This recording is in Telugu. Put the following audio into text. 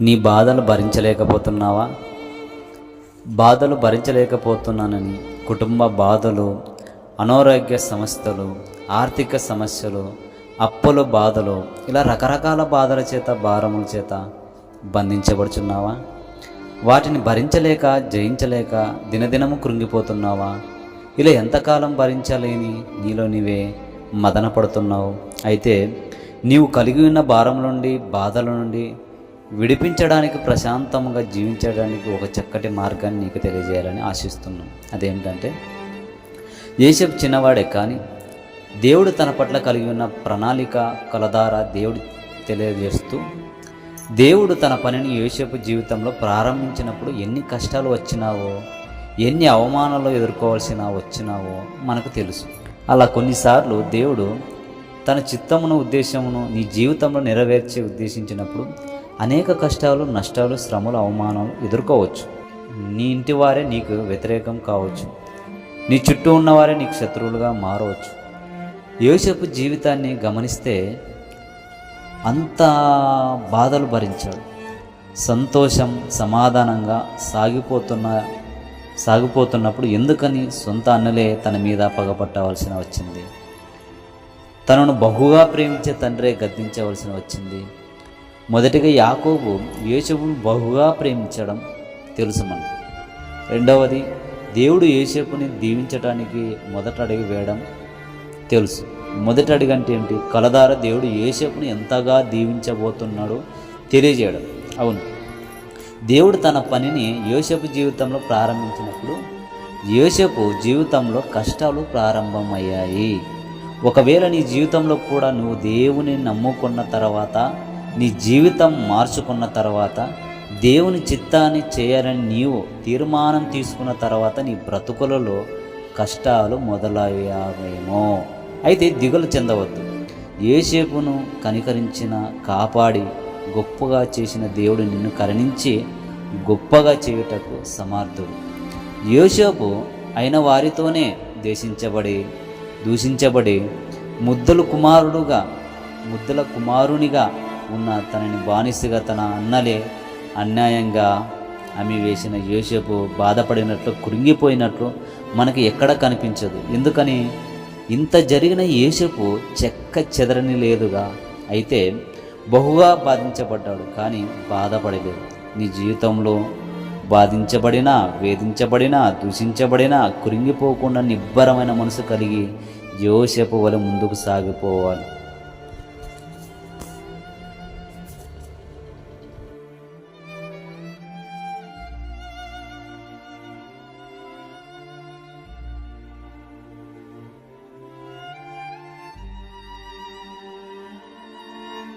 నీ బాధలు భరించలేకపోతున్నావా? బాధలు భరించలేకపోతున్నానని కుటుంబ బాధలు అనారోగ్య సమస్యలు ఆర్థిక సమస్యలు అప్పుల బాధలు ఇలా రకరకాల బాధల చేత భారముల చేత బంధించబడుచున్నావా? వాటిని భరించలేక జయించలేక దినదినము కృంగిపోతున్నావా? ఇలా ఎంతకాలం భరించలేని నీలో నీవే మదన పడుతున్నావు అయితే నీవు కలిగి ఉన్న భారం నుండి బాధల నుండి విడిపించడానికి ప్రశాంతంగా జీవించడానికి ఒక చక్కటి మార్గాన్ని నీకు తెలియజేయాలని ఆశిస్తున్నాం. అదేమిటంటే యేసపు చిన్నవాడే కానీ దేవుడు తన పట్ల కలిగి ఉన్న ప్రణాళిక కలదార దేవుడు తెలియజేస్తూ దేవుడు తన పనిని యోసేపు జీవితంలో ప్రారంభించినప్పుడు ఎన్ని కష్టాలు వచ్చినావో ఎన్ని అవమానాలు ఎదుర్కోవాల్సిన వచ్చినావో మనకు తెలుసు. అలా కొన్నిసార్లు దేవుడు తన చిత్తమును ఉద్దేశమును నీ జీవితంలో నెరవేర్చి ఉద్దేశించినప్పుడు అనేక కష్టాలు నష్టాలు శ్రమలు అవమానాలు ఎదుర్కోవచ్చు. నీ ఇంటి వారే నీకు వ్యతిరేకం కావచ్చు. నీ చుట్టూ ఉన్నవారే నీకు శత్రువులుగా మారవచ్చు. యోసేపు జీవితాన్ని గమనిస్తే అంత బాధలు భరించాడు. సంతోషం సమాధానంగా సాగిపోతున్న సాగిపోతున్నప్పుడు ఎందుకని సొంత అన్నలే తన మీద పగపట్టవలసిన వచ్చింది? తనను బహుగా ప్రేమించే తండ్రే గద్దించవలసిన వచ్చింది? మొదటిగా యాకోబు యేసపును బహుగా ప్రేమించడం తెలుసు మనకు రెండవది దేవుడు యేసేపుని దీవించడానికి మొదట అడిగి వేయడం తెలుసు. మొదటి అడిగి అంటే ఏంటి? కలదార దేవుడు యేసేపుని ఎంతగా దీవించబోతున్నాడో తెలియజేయడం. అవును. దేవుడు తన పనిని యోసేపు జీవితంలో ప్రారంభించినప్పుడు యోసేపు జీవితంలో కష్టాలు ప్రారంభమయ్యాయి. ఒకవేళ నీ జీవితంలో కూడా నువ్వు దేవుని నమ్ముకున్న తర్వాత నీ జీవితం మార్చుకున్న తర్వాత దేవుని చిత్తాన్ని చేయాలని నీవు తీర్మానం తీసుకున్న తర్వాత నీ బ్రతుకులలో కష్టాలు మొదలయ్యావేమో అయితే దిగులు చెందవద్దు. ఏసేపును కనికరించిన కాపాడి గొప్పగా చేసిన దేవుడు నిన్ను కరుణించి గొప్పగా చేయుటకు సమర్థుడు. యోసేపు అయిన వారితోనే దేశించబడి దూషించబడి ముద్దల కుమారుడుగా ముద్దల కుమారునిగా ఉన్న తనని బానిసగా తన అన్నలే అన్యాయంగా అమ్మి వేసిన యోసేపు బాధపడినట్లు కృంగిపోయినట్లు మనకి ఎక్కడ కనిపించదు. ఎందుకని? ఇంత జరిగిన యేసేపు చెక్క చెదరని లేదుగా. అయితే బహుగా బాధించబడ్డాడు కానీ బాధపడలేదు. నీ జీవితంలో బాధించబడినా వేధించబడినా దూషించబడినా కృంగిపోకుండా నిబ్బరమైన మనసు కలిగి యోసేపు వలె ముందుకు సాగిపోవాలి.